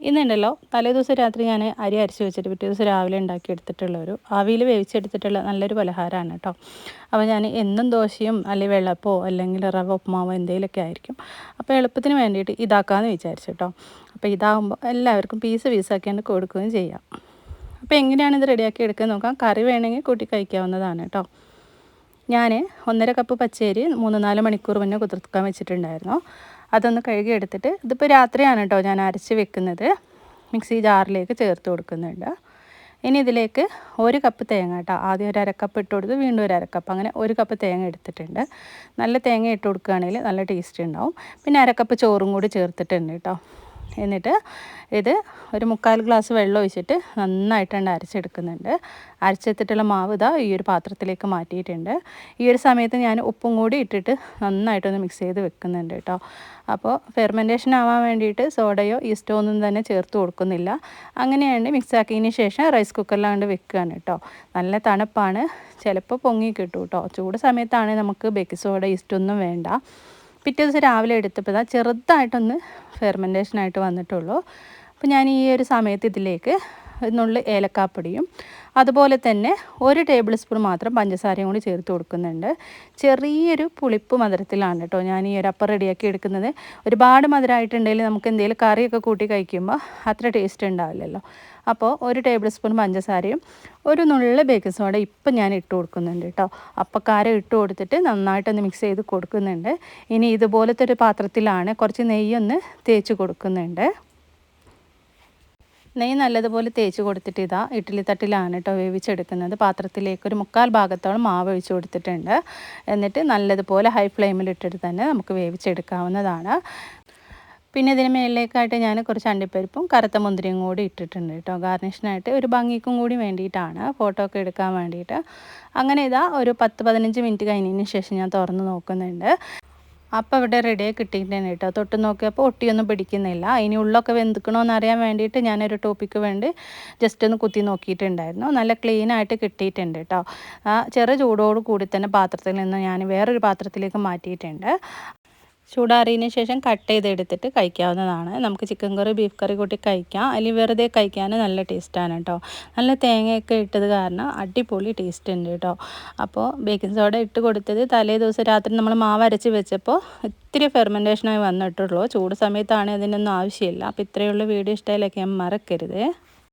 ഇന്നുണ്ടല്ലോ തലേ ദിവസം രാത്രി ഞാൻ അരി അരച്ച് വെച്ചിട്ട് പിറ്റേ ദിവസം രാവിലെ ഉണ്ടാക്കി എടുത്തിട്ടുള്ള ഒരു ആവിയിൽ വേവിച്ചെടുത്തിട്ടുള്ള നല്ലൊരു പലഹാരമാണ് കേട്ടോ. അപ്പോൾ ഞാൻ എന്നും ദോശയും അല്ലെങ്കിൽ വെള്ളപ്പോ അല്ലെങ്കിൽ റവ ഉപ്മാവോ എന്തെങ്കിലുമൊക്കെ ആയിരിക്കും. അപ്പോൾ എളുപ്പത്തിന് വേണ്ടിയിട്ട് ഇതാക്കാമെന്ന് വിചാരിച്ചു കേട്ടോ. അപ്പോൾ ഇതാകുമ്പോൾ എല്ലാവർക്കും പീസ് പീസാക്കിയാണ് കൊടുക്കുകയും ചെയ്യാം. അപ്പോൾ എങ്ങനെയാണ് ഇത് റെഡിയാക്കി എടുക്കുക നോക്കാം? കറി വേണമെങ്കിൽ കൂട്ടി കഴിക്കാവുന്നതാണ് കേട്ടോ. ഞാൻ ഒന്നര കപ്പ് പച്ചരി മൂന്ന് നാല് മണിക്കൂർ മുന്നേ കുതിർക്കാൻ വെച്ചിട്ടുണ്ടായിരുന്നു. അതൊന്ന് കഴുകി എടുത്തിട്ട് ഇതിപ്പോൾ രാത്രിയാണ് കേട്ടോ ഞാൻ അരച്ച് വെക്കുന്നത്. മിക്സി ജാറിലേക്ക് ചേർത്ത് കൊടുക്കുന്നുണ്ട്. ഇനി ഇതിലേക്ക് ഒരു കപ്പ് തേങ്ങ കേട്ടോ ആദ്യം ഒരു അരക്കപ്പ് ഇട്ട് കൊടുത്ത് വീണ്ടും ഒരു അരക്കപ്പ് അങ്ങനെ ഒരു കപ്പ് തേങ്ങ എടുത്തിട്ടുണ്ട്. നല്ല തേങ്ങ ഇട്ട് കൊടുക്കുകയാണെങ്കിൽ നല്ല ടേസ്റ്റ് ഉണ്ടാവും. പിന്നെ അരക്കപ്പ് ചോറും കൂടി ചേർത്തിട്ടുണ്ട് കേട്ടോ എന്നിട്ട് ഇത് ഒരു മുക്കാൽ ഗ്ലാസ് വെള്ളം ഒഴിച്ചിട്ട് നന്നായിട്ടുണ്ട് അരച്ചെടുക്കുന്നുണ്ട്. അരച്ചെടുത്തിട്ടുള്ള മാവ് ഇതാ ഈ ഒരു പാത്രത്തിലേക്ക് മാറ്റിയിട്ടുണ്ട്. ഈ ഒരു സമയത്ത് ഞാൻ ഉപ്പും കൂടി ഇട്ടിട്ട് നന്നായിട്ടൊന്ന് മിക്സ് ചെയ്ത് വെക്കുന്നുണ്ട് കേട്ടോ. അപ്പോൾ ഫെർമെന്റേഷൻ ആവാൻ വേണ്ടിയിട്ട് സോഡയോ ഈസ്റ്റോ ഒന്നും തന്നെ ചേർത്ത് കൊടുക്കുന്നില്ല. അങ്ങനെയാണ് മിക്സ് ആക്കിയതിന് ശേഷം റൈസ് കുക്കറിലാണ്ട് വെക്കുകയാണ് കേട്ടോ. നല്ല തണുപ്പാണ്. ചിലപ്പോൾ പൊങ്ങി കിട്ടും കേട്ടോ. ചൂട് സമയത്താണ് നമുക്ക് ബേക്കിംഗ് സോഡ ഈസ്റ്റൊന്നും വേണ്ട. പിറ്റേ ദിവസം രാവിലെ എടുത്തപ്പോൾ ചെറുതായിട്ടൊന്ന് ഫെർമെന്റേഷനായിട്ട് വന്നിട്ടുള്ളൂ. അപ്പോൾ ഞാൻ ഈ ഒരു സമയത്ത് ഇതിലേക്ക് നുള്ളി ഏലക്കാപ്പൊടിയും. അതുപോലെ തന്നെ ഒരു ടേബിൾ സ്പൂൺ മാത്രം പഞ്ചസാരയും കൂടി ചേർത്ത് കൊടുക്കുന്നുണ്ട്. ചെറിയൊരു പുളിപ്പ് മധുരത്തിലാണ് കേട്ടോ ഞാൻ ഈ ഒരു അപ്പം റെഡിയാക്കി എടുക്കുന്നത്. ഒരുപാട് മധുരമായിട്ടുണ്ടെങ്കിൽ നമുക്ക് എന്തെങ്കിലും കറിയൊക്കെ കൂട്ടി കഴിക്കുമ്പോൾ അത്ര ടേസ്റ്റ് ഉണ്ടാവില്ലല്ലോ. അപ്പോൾ ഒരു ടേബിൾ സ്പൂൺ പഞ്ചസാരയും ഒരു നുള്ള ബേക്കിംഗ് സോഡ ഇപ്പം ഞാൻ ഇട്ട് കൊടുക്കുന്നുണ്ട് കേട്ടോ. അപ്പക്കാരം ഇട്ട് കൊടുത്തിട്ട് നന്നായിട്ടൊന്ന് മിക്സ് ചെയ്ത് കൊടുക്കുന്നുണ്ട്. ഇനി ഇതുപോലത്തെ ഒരു പാത്രത്തിലാണ് കുറച്ച് നെയ്യൊന്ന് തേച്ച് കൊടുക്കുന്നുണ്ട്. നെയ്യ് നല്ലതുപോലെ തേച്ച് കൊടുത്തിട്ട് ഇതാ ഇഡ്ഡലി തട്ടിലാണ് കേട്ടോ വേവിച്ചെടുക്കുന്നത്. പാത്രത്തിലേക്ക് ഒരു മുക്കാൽ ഭാഗത്തോളം മാവ് ഒഴിച്ചു കൊടുത്തിട്ടുണ്ട്. എന്നിട്ട് നല്ലതുപോലെ ഹൈ ഫ്ലെയിമിലിട്ടിട്ട് തന്നെ നമുക്ക് വേവിച്ചെടുക്കാവുന്നതാണ്. പിന്നെ ഇതിന് മേളിലേക്കായിട്ട് ഞാൻ കുറച്ച് അണ്ടിപ്പരിപ്പും കറുത്ത മുന്തിരിയും കൂടി ഇട്ടിട്ടുണ്ട് കേട്ടോ. ഗാർണിഷിനായിട്ട് ഒരു ഭംഗിക്കും കൂടി വേണ്ടിയിട്ടാണ് ഫോട്ടോ ഒക്കെ എടുക്കാൻ വേണ്ടിയിട്ട്. അങ്ങനെ ഇതാ ഒരു പത്ത് പതിനഞ്ച് മിനിറ്റ് കഴിഞ്ഞതിന് ശേഷം ഞാൻ തുറന്ന് നോക്കുന്നുണ്ട്. അപ്പോൾ ഇവിടെ റെഡിയായി കിട്ടിയിട്ടാണ് കേട്ടോ. തൊട്ട് നോക്കിയപ്പോൾ ഒട്ടിയൊന്നും പിടിക്കുന്നില്ല. ഇനി ഉള്ളൊക്കെ വെന്തുക്കണമെന്ന് അറിയാൻ വേണ്ടിയിട്ട് ഞാനൊരു ടോപ്പിക്ക് വേണ്ടി ജസ്റ്റ് ഒന്ന് കുത്തി നോക്കിയിട്ടുണ്ടായിരുന്നു. നല്ല ക്ലീൻ ആയിട്ട് കിട്ടിയിട്ടുണ്ട് കേട്ടോ. ചെറു ചൂടോട് കൂടി തന്നെ പാത്രത്തിൽ നിന്ന് ഞാൻ വേറൊരു പാത്രത്തിലേക്ക് മാറ്റിയിട്ടുണ്ട്. ചൂടാറിയതിന് ശേഷം കട്ട് ചെയ്തെടുത്തിട്ട് കഴിക്കാവുന്നതാണ്. നമുക്ക് ചിക്കൻ കറി ബീഫ് കറി കൂട്ടി കഴിക്കാം. അല്ലെങ്കിൽ വെറുതെ കഴിക്കാൻ നല്ല ടേസ്റ്റാണ് കേട്ടോ. നല്ല തേങ്ങയൊക്കെ ഇട്ടത് കാരണം അടിപൊളി ടേസ്റ്റ് ഉണ്ട് കേട്ടോ. അപ്പോൾ ബേക്കിംഗ് സോഡ ഇട്ട് കൊടുത്തത് തലേ ദിവസം രാത്രി നമ്മൾ മാവ് അരച്ച് വെച്ചപ്പോൾ ഇത്തിരി ഫെർമെന്റേഷനായി വന്നിട്ടുള്ളൂ. ചൂട് സമയത്താണ് അതിനൊന്നും ആവശ്യമില്ല. അപ്പോൾ ഇത്രയുള്ള വീഡിയോ ഇഷ്ടമായിലൊക്കെ ഞാൻ മറക്കരുത്.